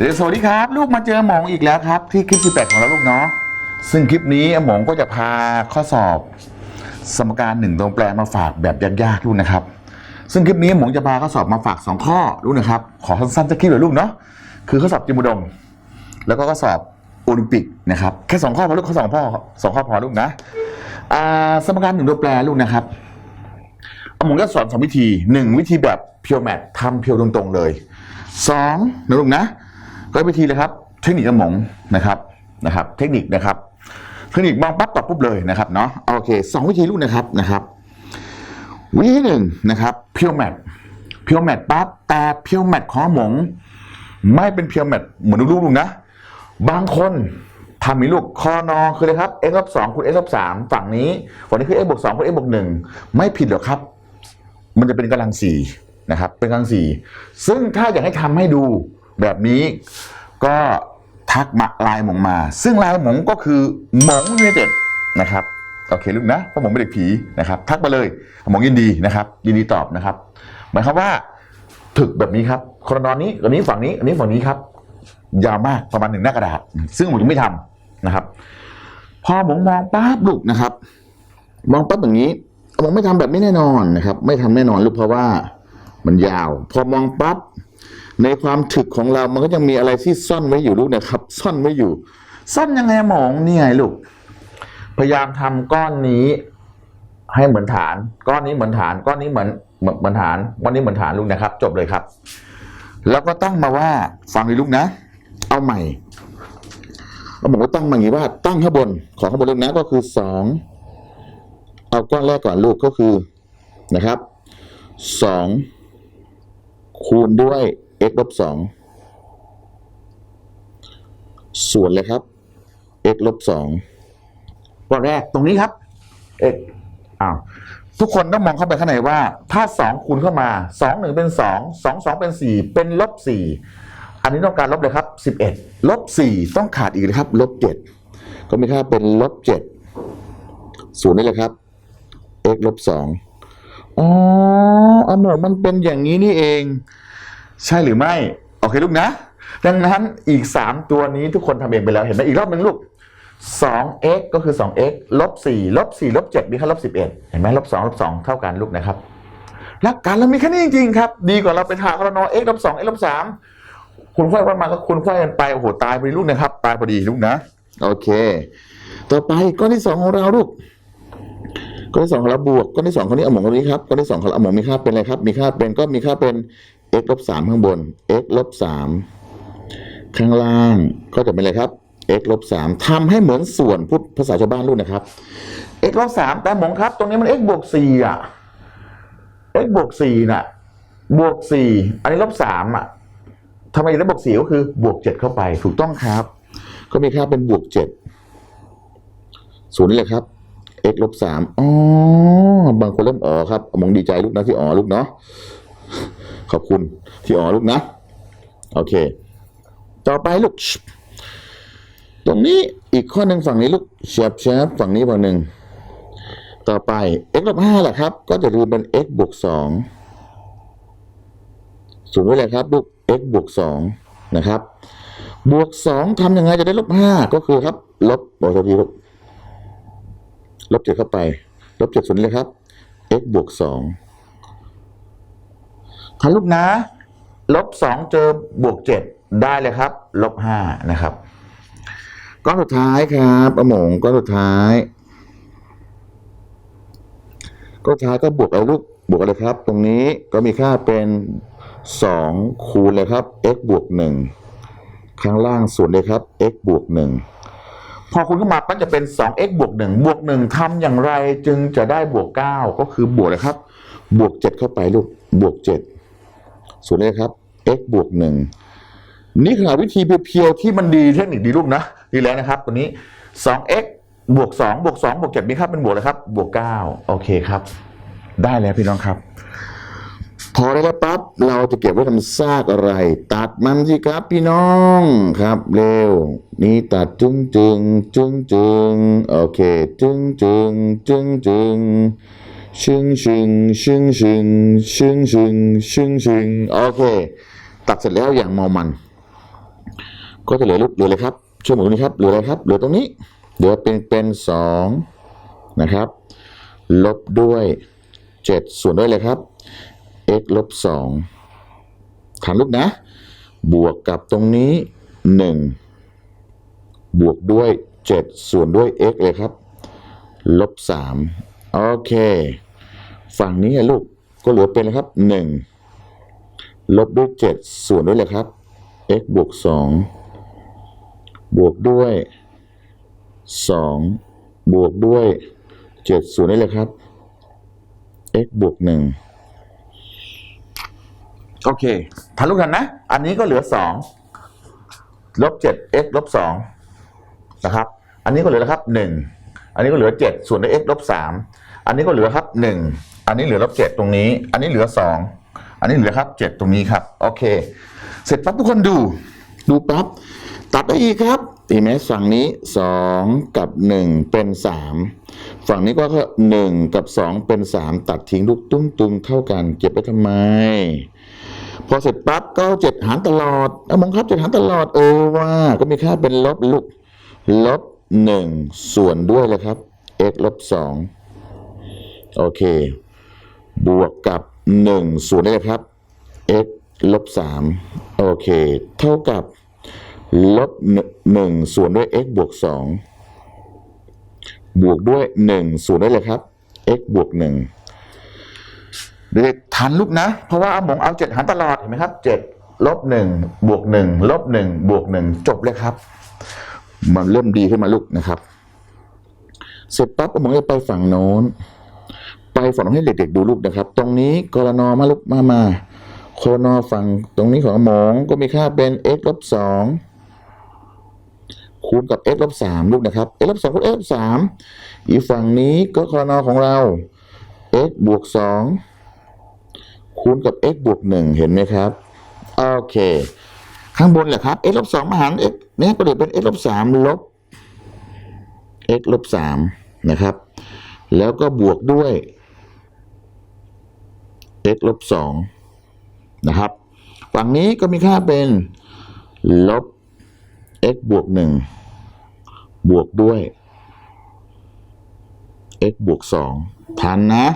เดี๋ยวสวัสดีครับ ลูกมาเจอหมองอีกแล้วครับ ที่คลิป18ของเราลูกเนาะซึ่งคลิปนี้หมองก็จะพาข้อสอบ สมการหนึ่งตรงแปลมาฝากแบบยากๆลูกนะครับ ซึ่งคลิปนี้หมองจะพาข้อสอบมาฝาก 2 ข้อลูกนะครับ ขอสั้นๆจะคลิปเลยลูกเนาะคือข้อสอบจิมุดม แล้วก็ข้อสอบโอลิมปิกนะครับแค่สองข้อพอลูกข้อสองข้อสองข้อพอลูกนะสมการหนึ่งตัวแปรลูกนะครับหมองจะสอนสองวิธีหนึ่งวิธีแบบเพียวแมททำเพียวตรงๆเลยสองนะลูกนะ ก็วิธีเลยครับ เทคนิคกระหมงนะครับนะครับ เทคนิคนะครับ เทคนิคมองปั๊บตอบปุ๊บเลยนะครับเนาะโอเคสองวิธีลูกนะครับนะครับ วิธีหนึ่งนะครับเพียวแมทเพียวแมทปั๊บแต่เพียวแมทของหมง ไม่เป็นเพียวแมทเหมือนลูกลุงนะ บางคนทำมีลูกคอนอคืออะไรครับ x ลบสองคูณ x ลบสามฝั่งนี้ฝั่งนี้คือ x บวกสองคูณ x บวกหนึ่งไม่ผิดหรอกครับ มันจะเป็นกำลังสี่นะครับ เป็นกำลังสี่ซึ่งถ้าอยากให้ทำให้ดู แบบนี้ก็ทักมาไลน์หมงมา ซึ่งไลน์หมงก็คือหมงยูไนเต็ดนะครับโอเคลูกนะเพราะผมเป็นเด็กผีนะครับทักมาเลยหมงยินดีนะครับ ยินดีตอบนะครับ หมายความว่าถึกแบบนี้ครับคนนอนนี้อันนี้ฝั่งนี้อันนี้ฝั่งนี้ครับ ยาวมากประมาณหนึ่งหน้ากระดาษ ซึ่งผมยังไม่ทำนะครับ พอผมมองปั๊บลูกนะครับ มองปั๊บอย่างนี้ผมไม่ทำแบบนี้แน่นอนนะครับ ไม่ทำแน่นอนลูกเพราะว่ามันยาว พอมองปั๊บ ในความถึกของเรามันก็ยังมีอะไรที่ซ่อนไว้อยู่ลูกนะครับ ซ่อนไว้อยู่ ซ่อนยังไงหมองนี่ไงลูก พยายามทำก้อนนี้ ให้เหมือนฐาน ก้อนนี้เหมือนฐาน ก้อนนี้เหมือนเหมือนฐานก้อนนี้เหมือนฐานลูกนะครับ จบเลยครับ แล้วก็ตั้งมาว่าฟังเลยลูกนะ เอาใหม่เราบอกว่าตั้งมาอย่างนี้ว่าตั้งข้างบนของข้างบนลูกนะก็คือสองเอาก้อนแรกก่อนลูกก็คือนะครับสองคูณด้วย x ลบสองส่วนเลยครับ x ลบสองก้อนแรกตรงนี้ครับ x อ้าวทุกคนต้องมองเข้าไปข้างในว่า ถ้าสองคูณเข้ามาสองหนึ่งเป็นสองสองสองเป็นสี่เป็นลบสี่อันนี้ต้องการลบเลยครับสิบเอ็ดลบสี่ต้องขาดอีกนะครับลบเจ็ดก็มีค่าเป็นลบเจ็ดศูนย์นี่แหละครับ x ลบสองอ๋ออโมมันเป็นอย่างนี้นี่เอง ใช่หรือไม่ โอเคลูกนะ ดังนั้นอีกสามตัวนี้ทุกคนทำเองไปแล้วเห็นไหมอีกรอบหนึ่งลูก 2x ก็คือ 2x ลบ4ลบ4ลบ7มีค่าลบ11 เห็นไหมลบ2ลบ2เท่ากันลูกนะครับหลักการเรามีแค่นี้จริงๆครับ ดีกว่าเราไปหาคารนอ x ลบ2 x ลบ3คุณค่อยวันมาก็คุณค่อยกันไป โอ้โห ตายไปลูกนะครับ ตายพอดีลูกนะ โอเค ต่อไปก้อนที่สองของเราลูกก้อนที่สองของเราบวกก้อนที่สองคนนี้เอาหมองคนนี้ครับก้อนที่สองของเราเอาหมองมีค่าเป็นอะไรครับ มีค่าเป็นก็มีค่าเป็น x ลบสามข้างบน x ลบสามข้างล่างก็จะเป็นอะไรครับ x ลบสามทำให้เหมือนส่วนพูดภาษาชาวบ้านลูกนะครับ x ลบสามแต่หมองครับ ตรงนี้มัน x บวกสี่อะ x บวกสี่น่ะ บวกสี่อันนี้ลบสามอะทำไมได้บวกสี่ก็คือบวกเจ็ดเข้าไปถูกต้องครับ ก็มีค่าเป็นบวกเจ็ดศูนย์นี่แหละครับ x ลบสามอ๋อบางคนเริ่มอ๋อครับหมองดีใจลูกนะที่อ๋อลูกเนาะ ขอบคุณที่อ๋อลูกนะ โอเค ต่อไปลูก ตรงนี้อีกข้อหนึ่งฝั่งนี้ลูกเชียบเชียบฝั่งนี้ฝั่งหนึ่ง ต่อไป x ลบห้าแหละครับ ก็จะดูเป็น x บวกสองสูงไว้เลยครับลูก x บวกสองนะครับ บวกสองทำยังไงจะได้ลบห้าก็คือครับ ลบบอกทีลูกลบเจ็ดเข้าไป ลบเจ็ดส่วนนี้เลยครับ x บวกสอง ทันลูกนะลบสองเจอบวกเจ็ดได้เลยครับ ลบห้านะครับก้อนสุดท้ายครับอหมงก้อนสุดท้ายก้อนสุดท้ายก็บวกเอาลูกบวกอะไรครับ ตรงนี้ก็มีค่าเป็นสองคูณเลยครับ x บวกหนึ่งข้างล่างส่วนเลยครับ x บวกหนึ่งพอคุณเข้ามาก็จะเป็น 2x บวกหนึ่งบวกหนึ่งทำอย่างไรจึงจะได้บวกเก้าก็คือบวกเลยครับ บวกเจ็ดเข้าไปลูก บวกเจ็ด ส่วนเลยครับ x บวกหนึ่งนี่คือวิธีเพียวๆที่มันดีเทคนิคดีลูกนะดีแล้วนะครับตัวนี้ 2x บวก 2 บวก 2 บวก7มีค่าเป็นบวกเลยครับ บวก 9 โอเคครับ ได้แล้วพี่น้องครับ พอได้แล้วปั๊บเราจะเก็บไว้ทำซากอะไร ตัดมันสิครับพี่น้องครับ เร็ว นี่ตัดจึงจึงจึงจึงโอเค จึงจึงจึงจึง ชึงชึงชึงชึงชึงชึงชึงชึงโอเค ตัดเสร็จแล้วอย่างเมามัน ก็จะเหลือลูกเหลือเลยครับช่วยผมตรงนี้ครับเหลืออะไรครับเหลือตรงนี้เหลือเป็นเป็นสองนะครับ ลบด้วยเจ็ดส่วนด้วยเลยครับ x ลบสองถามลูกนะ บวกกับตรงนี้หนึ่งบวกด้วยเจ็ดส่วนด้วย x เลยครับ ลบสามโอเค ฝั่งนี้อะลูกก็เหลือเป็นเลยครับหนึ่งลบด้วยเจ็ดส่วนด้วยเลยครับ x บวกสองบวกด้วยสองบวกด้วยเจ็ดส่วนด้วยเลยครับ x บวกหนึ่งโอเคทันลูกทันนะ อันนี้ก็เหลือสองลบเจ็ด x ลบสองนะครับ อันนี้ก็เหลือแล้วครับหนึ่งอันนี้ก็เหลือเจ็ดส่วนด้วย x ลบสามอันนี้ก็เหลือครับหนึ่ง อันนี้เหลือลบเจ็ดตรงนี้ อันนี้เหลือสองอันนี้เหลือครับเจ็ดตรงนี้ครับ โอเค เสร็จปั๊บทุกคนดู ดูปั๊บตัดได้อีกครับเห็นไหมฝั่งนี้สองกับหนึ่งเป็นสามฝั่งนี้ก็หนึ่งกับสองเป็นสามตัดทิ้งลูกตุ้งตุงเท่ากัน เก็บไปทำไม พอเสร็จปั๊บก็เจ็ดหารตลอดเอามองครับเจ็ดหารตลอดเออว่าก็มีค่าเป็นลบลูกลบหนึ่งส่วนด้วยเลยครับ x ลบสองโอเค บวกกับหนึ่งส่วนได้เลยครับ x ลบสามโอเค เท่ากับลบหนึ่งส่วนด้วย x บวกสองบวกด้วยหนึ่งส่วนได้เลยครับ x บวกหนึ่งเด็กทันลูกนะ เพราะว่าอาหมงเอาเจ็ดหารตลอดเห็นไหมครับเจ็ดลบหนึ่งบวกหนึ่งลบหนึ่งบวกหนึ่งจบเลยครับ มันเริ่มดีขึ้นมาลูกนะครับ เสร็จปั๊บอาหมงจะไปฝั่งโน้น ไปฝั่งโน้นให้เด็กๆดูลูกนะครับ ตรงนี้กรนอมาลูกมามาโคนอฝั่งตรงนี้ของหมองก็มีค่าเป็น x ลบสองคูณกับ x ลบสามลูกนะครับ x ลบสองคูณ x ลบสามอีกฝั่งนี้ก็โคนอของเรา x บวกสองคูณกับ x บวกหนึ่งเห็นไหมครับ โอเค ข้างบนแหละครับ x ลบสองมาหาร x เนี่ยก็เลยเป็น x ลบสามลบ x ลบสามนะครับ แล้วก็บวกด้วย x ลบสองนะครับ ฝั่งนี้ก็มีค่าเป็นลบ x บวกหนึ่งบวกด้วย x บวกสองทันนะ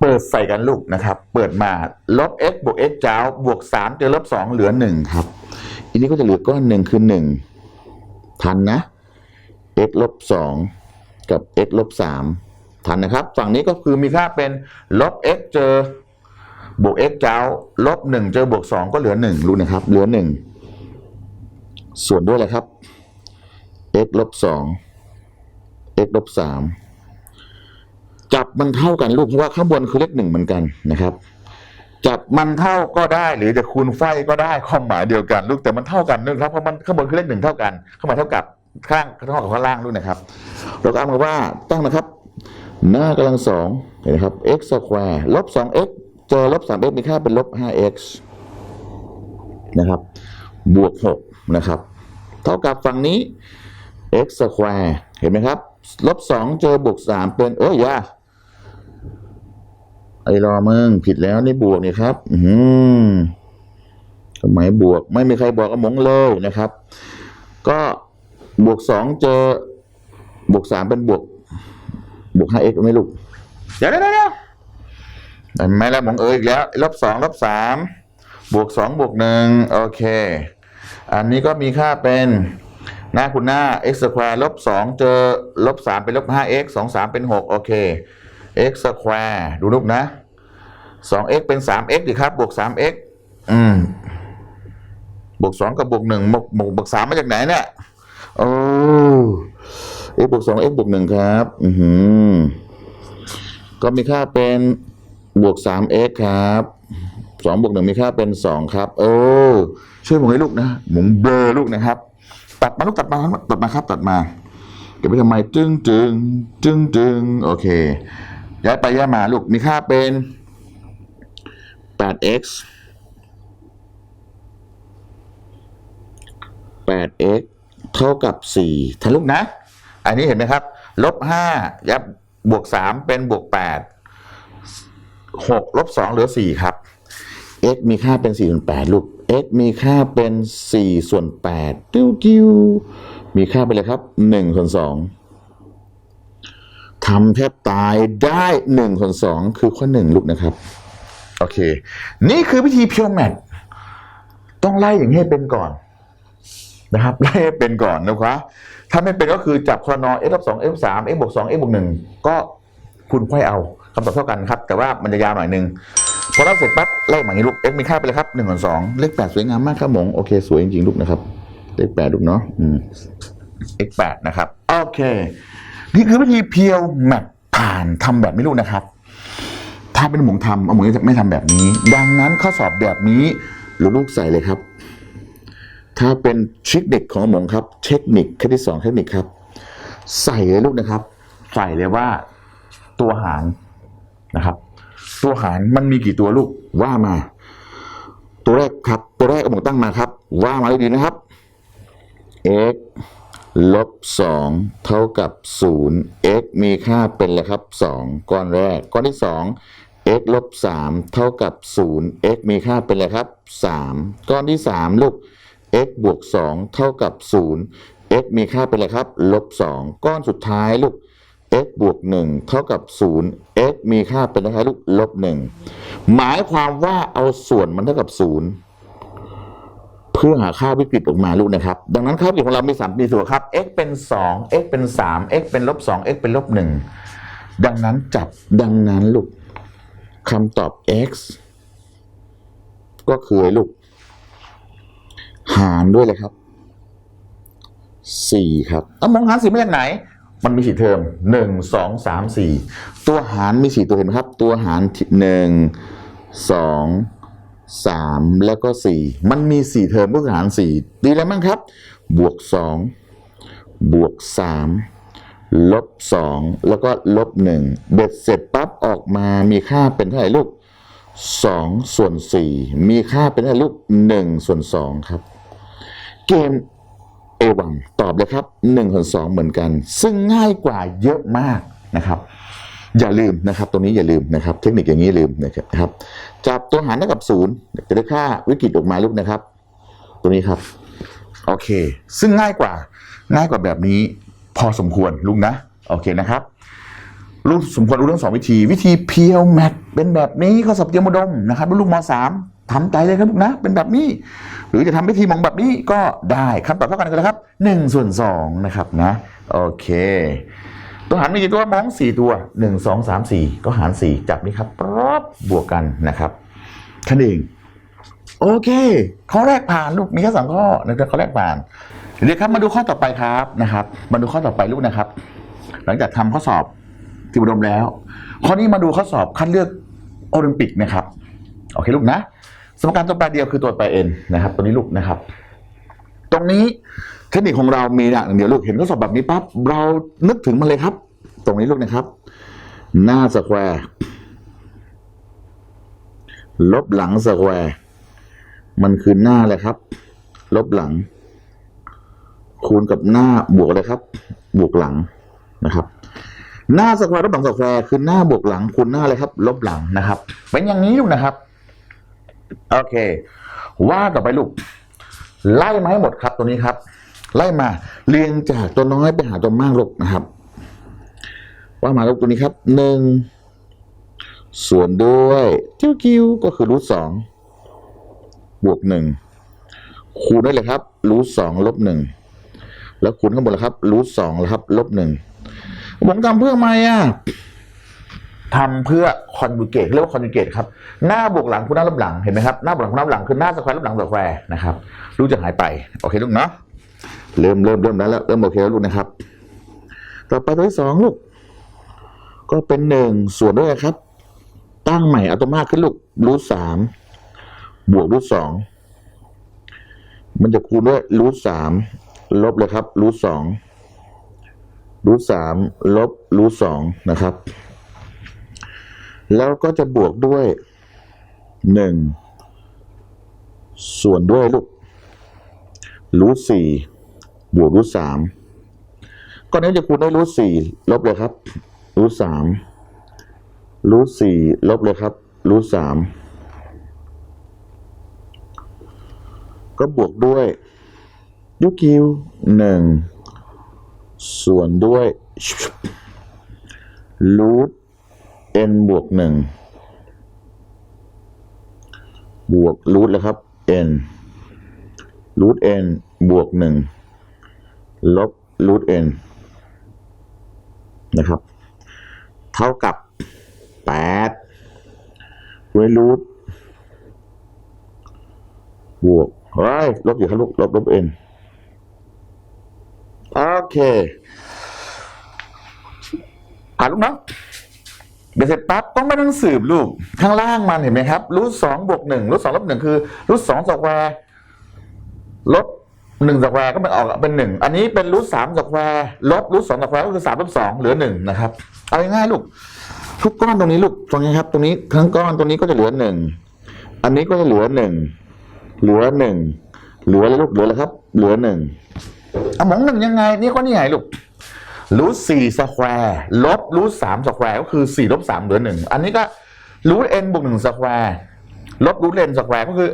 เปิดใส่กันลูกนะครับ เปิดมาลบ x บวก x เจ้าบวกสามเจอลบสองเหลือหนึ่งครับ อันนี้ก็จะเหลือก้อนหนึ่งคือหนึ่งทันนะ x ลบสองกับ x ลบสาม ทันนะครับ ฝั่งนี้ก็คือมีค่าเป็นลบ x เจอบวก x เจ้าลบหนึ่งเจอบวกสองก็เหลือหนึ่งรู้นะครับ เหลือหนึ่งส่วนด้วยอะไรครับ x ลบสอง x ลบสามจับมันเท่ากันลูกเพราะว่าข้างบนคือเลขหนึ่งเหมือนกันนะครับ จับมันเท่าก็ได้ หรือจะคูณไฟก็ได้ความหมายเดียวกัน ลูกแต่มันเท่ากันนึกครับเพราะมันข้างบนคือเลขหนึ่งเท่ากันข้างบนเท่ากับข้างเท่ากับข้างล่างด้วยนะครับ เราก็เอามาว่าตั้งนะครับ หน้ากำลังสองเห็นไหมครับ x สแควร์ลบสอง x เจอลบสาม x มีค่าเป็นลบห้า x นะครับ บวกหกนะครับ เท่ากับฝั่งนี้ x สแควร์เห็นไหมครับ ลบสองเจอบวกสามเป็น เอ้ยอยาไอ้รอมึง ผิดแล้วนี่บวกนี่ครับ อืมสมัยบวก ไม่มีใครบอกกระมงเลยนะครับ ก็บวกสองเจอบวกสามเป็นบวก บวกห้า x ไหม่ลูก เดี๋ยวเดี๋ยวเดี๋ยวเห็นไหมแล้วหมงเอ๋ยอีกแล้ว ลบสองลบสามบวกสองบวกหนึ่งโอเค อันนี้ก็มีค่าเป็นหน้าคุณหน้า x สแควร์ลบสองเจอลบสามเป็นลบห้า x สองสามเป็นหกโอเค x สแควร์ดูลูกนะสอง x เป็นสาม x ดิครับ บวกสาม x อืม บวกสองกับบวกหนึ่งบวกบวกบวกสามมาจากไหนเนี่ยโอ้ x บวกสอง x บวกหนึ่งครับ อือหือก็มีค่าเป็นบวกสาม x ครับสองบวกหนึ่งมีค่าเป็นสองครับ โอ้ช่วยผมให้ลูกนะหมุนเบลอลูกนะครับ ตัดมาลูกตัดมาตัดมาครับ ตัดมา เก็บไปทำไมจึงจึงจึงจึงโอเค ย้ายไปย้ายมาลูกมีค่าเป็น 8x 8x เท่ากับ 4ทันลูกนะ อันนี้เห็นไหมครับ ลบ5ยับบวก3เป็นบวก8 6ลบ2เหลือ4ครับ x มีค่าเป็น4ส่วน8ลูก x มีค่าเป็น4ส่วน8ติ้วกิ้วมีค่าเป็นอะไรครับ1ส่วน2ทำแทบตายได้1ส่วน2คือข้อ1ลูกนะครับ โอเค นี่คือวิธีเพียวแมทต้องไล่อย่างนี้ให้เป็นก่อน นะครับไล่ให้เป็นก่อนนะครับ ถ้าไม่เป็นก็คือจับคอนอ x ลบ2 x สาม x บวก2 x บวก1ก็คุณค่อยเอาคำตอบเท่ากันครับ แต่ว่ามันจะยาวหน่อยนึงพอเราเสร็จปั๊บไล่มาอย่างนี้ลูก x มีค่าไปเลยครับ1นึ่งสองเลข8สวยงามมากครับหมงโอเคสวยจริงๆลูกนะครับ เลข8ลูกเนาะอืม x 8นะครับโอเค นี่คือวิธีเพียวแมทผ่านทำแบบนี้ลูกนะครับ ถ้าเป็นหมงทำเอาหมงจะไม่ทำแบบนี้ ดังนั้นข้อสอบแบบนี้ลูกๆใส่เลยครับ ถ้าเป็นทริคเด็กของหมงครับ เทคนิคแค่ที่สองเทคนิคครับ ใส่เลยลูกนะครับ ใส่เลยว่าตัวหารนะครับ ตัวหารมันมีกี่ตัวลูกว่ามา ตัวแรกครับ ตัวแรกหมงตั้งมาครับ ว่ามาเลยดีนะครับ x ลบสองเท่ากับศูนย์ x มีค่าเป็นอะไรครับสองก้อนแรก ก้อนที่สอง x ลบสามเท่ากับศูนย์ x มีค่าเป็นอะไรครับสามก้อนที่สามลูก x บวกสองเท่ากับศูนย์ x มีค่าเป็นอะไรครับ ลบสองก้อนสุดท้ายลูก x บวกหนึ่งเท่ากับศูนย์ x มีค่าเป็นอะไรครับลูก ลบหนึ่งหมายความว่าเอาส่วนมันเท่ากับศูนย์เพื่อหาค่าวิกฤตออกมาลูกนะครับ ดังนั้นค่าวิกฤตของเรามีสามมีส่วนครับ x เป็นสอง x เป็นสาม x เป็นลบสอง x เป็นลบหนึ่งดังนั้นจับดังนั้นลูกคำตอบ x ก็คือลูก หารด้วยเลยครับสี่ครับเอามองหารสี่มาจากไหน มันมีสี่เทอมหนึ่งสองสามสี่ตัวหารมีสี่ตัวเห็นไหมครับ ตัวหารหนึ่งสองสามแล้วก็สี่มันมีสี่เทอมก็คือหารสี่ดีแล้วมั้งครับ บวกสองบวกสามลบสองแล้วก็ลบหนึ่งเบ็ดเสร็จปั๊บออกมามีค่าเป็นเท่าไหร่ลูกสองส่วนสี่มีค่าเป็นเท่าไหร่ลูกหนึ่งส่วนสองครับ เกมเอวังตอบเลยครับ1นึ่งส่วนสองเหมือนกัน ซึ่งง่ายกว่าเยอะมากนะครับ อย่าลืมนะครับ ตรงนี้อย่าลืมนะครับ เทคนิคอย่างนี้ลืมนะครับ จับตัวหารเท่ากับศูนย์จะได้ค่าวิกฤตออกมาลูกนะครับตัวนี้ครับ โอเค ซึ่งง่ายกว่า ง่ายกว่าแบบนี้ พอสมควรลูกนะ โอเคนะครับลูกสมควรรู้ทั้งสองวิธี วิธีเพียวแมทเป็นแบบนี้ข้อสอบเตรียมอุดมนะครับ ลูกมสาม ทำใจเลยครับลูกนะ เป็นแบบนี้ หรือจะทำวิธีมองแบบนี้ก็ได้คำตอบเท่ากันกันนะครับหนึ่งส่วนสองนะครับนะ โอเค ตัวหารมีกี่ตัวมองสี่ตัวหนึ่งสองสามสี่ก็หารสี่จับนี่ครับปั๊บบวกกันนะครับคันเองโอเค ข้อแรกผ่านลูกมีแค่สองข้อนะครับข้อแรกผ่านเดี๋ยวครับมาดูข้อต่อไปครับนะครับ มาดูข้อต่อไปลูกนะครับ หลังจากทำข้อสอบที่อุดมแล้ว ข้อนี้มาดูข้อสอบคัดเลือกโอลิมปิกนะครับ โอเคลูกนะ สมการตัวแปรเดียวคือตัวแปรเอ็นนะครับ ตัวนี้ลูกนะครับ ตรงนี้เทคนิคของเรามีอย่างเดียวลูกเห็นข้อสอบแบบนี้ปั๊บเรานึกถึงมันเลยครับ ตรงนี้ลูกนะครับ หน้าสแควร์ลบหลังสแควร์มันคือหน้าเลยครับ ลบหลัง คูณกับหน้าบวกเลยครับ บวกหลังนะครับ หน้าสแควร์ลบหลังสแควร์คือหน้าบวกหลังคูณหน้าเลยครับ ลบหลังนะครับ เป็นอย่างนี้ลูกนะครับ โอเค ว่าต่อไปลูก ไล่มาให้หมดครับตัวนี้ครับ ไล่มาเรียงจากตัวน้อยไปหาตัวมากลูกนะครับ ว่ามาลูกตัวนี้ครับหนึ่งส่วนด้วยจิ้วกิ้วก็คือรูทสองบวกหนึ่งคูณได้เลยครับรูทสองลบหนึ่งแล้วคูณข้างบนลยครับรูทสองแล้วครับลบหนึ่งผมทำเพื่ออะไรอะ ทำเพื่อคอนจูเกตเรียกว่าคอนจูเกตครับหน้าบวกหลังคูณหน้าลบหลังเห็นไหมครับหน้าบวกหลังคูณหน้าลบหลังคือหน้าสแควร์ลบหลังสแควร์นะครับรู้จะหายไปโอเคลูกเนาะเริ่มเริ่มเริ่มแล้วแล้วเริ่มโอเคแล้วลูกนะครับ ต่อไปตัวที่สองลูก ก็เป็นหนึ่งส่วนด้วยครับ ตั้งใหม่อาตัวมากขึ้นลูกรูทสามบวกรูทสองมันจะคูณด้วยรูทสามลบเลยครับรูทสองรูทสามลบรูทสองนะครับ แล้วก็จะบวกด้วยหนึ่งส่วนด้วยลูกรูทสี่บวกรูทสามก็นี้จะคูณด้วยรูทสี่ลบเลยครับรูทสามรูทสี่ลบเลยครับรูทสามก็บวกด้วยยูกิวหนึ่งส่วนด้วยรูท n บวกหนึ่งบวกรูทแล้วครับ n รูท n บวกหนึ่งลบรูท n นะครับ เท่ากับแปดเวยรูทบวกเฮ้ยลบอยู่ครับลูกลบลบ n โอเคอ่านลูกนะ เดี๋ยวเสร็จปั๊บต้องไม่ต้องสืบลูกข้างล่างมันเห็นไหมครับรูทสองบวกหนึ่งรูทสองลบหนึ่งคือรูทสองสแควร์ลบหนึ่งสแควร์ก็มันออกเป็นหนึ่งอันนี้เป็นรูทสามสแควร์ลบรูทสองสแควร์ก็คือสามลบสองเหลือหนึ่งนะครับ เอาง่ายๆลูก ทุกก้อนตรงนี้ลูกตรงนี้ครับ ตรงนี้ทั้งก้อนตรงนี้ก็จะเหลือหนึ่งอันนี้ก็จะเหลือหนึ่งเหลือหนึ่งเหลืออะไรลูกเหลืออะไรครับ เหลือหนึ่งเอาหมองหนึ่งยังไง นี่ก็นี่ไงลูก รูทสี่สแควร์ลบรูทสามสแควร์ก็คือสี่ลบสามเหลือหนึ่งอันนี้ก็รูทเอ็นบวกหนึ่งสแควร์ลบรูทเอ็นสแควร์ก็คือ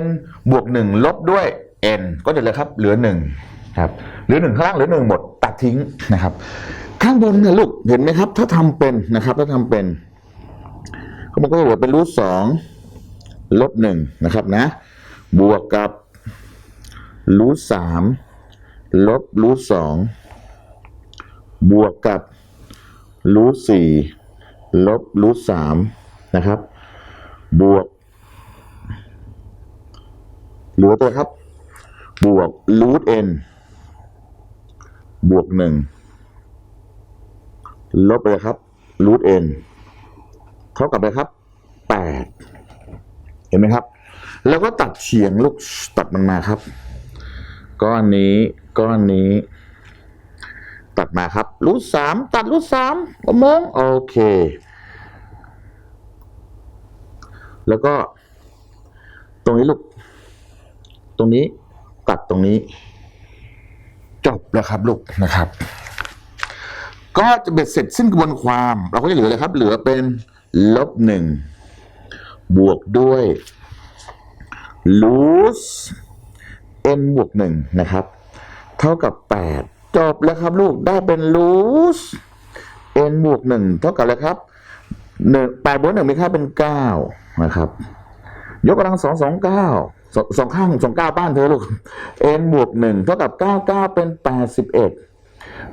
n บวกหนึ่งลบด้วย n ก็จะเลือครับเหลือหนึ่งครับเหลือหนึ่งข้างล่างเหลือหนึ่งหมดตัดทิ้งนะครับ ข้างบนเนี่ยลูกเห็นไหมครับ ถ้าทำเป็นนะครับ ถ้าทำเป็นก็มันก็จะเหลือเป็นรูทสองลบหนึ่งนะครับนะ บวกกับรูทสามลบรูทสอง บวกกับรูทสี่ลบรูทสามนะครับ บวกเหลือตัวครับ บวกรูทเอ็นบวกหนึ่งลบไปเลยครับรูทเอ็นเท่ากับอะไรครับแปดเห็นไหมครับ แล้วก็ตัดเฉียงลูกตัดมันมาครับ ก้อนนี้ก้อนนี้ ตัดมาครับรูทสามตัดรูทสามมองโอเค แล้วก็ ตรงนี้ลูก ตรงนี้ตัดตรงนี้ จบแล้วครับลูกนะครับ ก็จะเบ็ดเสร็จสิ้นกระบวนความ เราก็จะเหลือเลยครับ เหลือเป็นลบหนึ่งบวกด้วยรูท n บวกหนึ่งนะครับ เท่ากับแปด จบแล้วครับลูกได้เป็นรูท n บวกหนึ่งเท่ากับอะไรครับหนึ่งแปดบวกหนึ่งมีค่าเป็นเก้านะครับ ยกกำลังสองสองเก้าสองข้างสองเก้าบ้านเธอลูก n บวกหนึ่งเท่ากับเก้าเก้าเป็นแปดสิบเอ็ด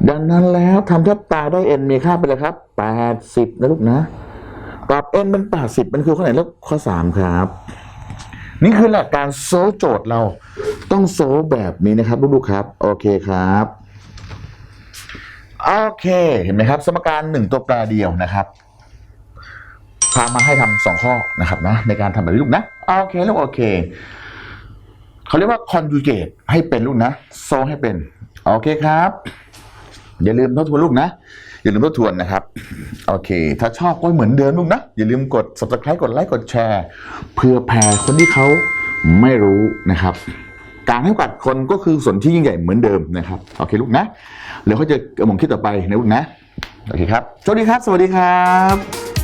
ดังนั้นแล้วทำแทบตาได้ n มีค่าเป็นอะไรครับแปดสิบนะลูกนะตอบ n เป็นแปดสิบมันคือข้อไหนลูกข้อสามครับ นี่คือหลักการโซโจทย์เราต้องโซแบบนี้นะครับลูกๆครับ โอเคครับ โอเค เห็นไหมครับ สมการหนึ่งตัวแปรเดียวนะครับพามาให้ทำสองข้อนะครับนะในการทำแบบนี้ลูกนะโอเคลูกโอเคเขาเรียกว่า conjugate ให้เป็นลูกนะโซให้เป็นโอเคครับ อย่าลืมทบทวนลูกนะ อย่าลืมทบทวนนะครับโอเค ถ้าชอบก็เหมือนเดิมลูกนะ อย่าลืมกด subscribe กดไลค์กดแชร์ เพื่อแผ่คนที่เขาไม่รู้นะครับ การให้โอกาสคนก็คือส่วนที่ยิ่งใหญ่เหมือนเดิมนะครับโอเคลูกนะเดี๋ยวเขาจะมองคิดต่อไปนะลูกนะโอเคครับสวัสดีครับ สวัสดีครับ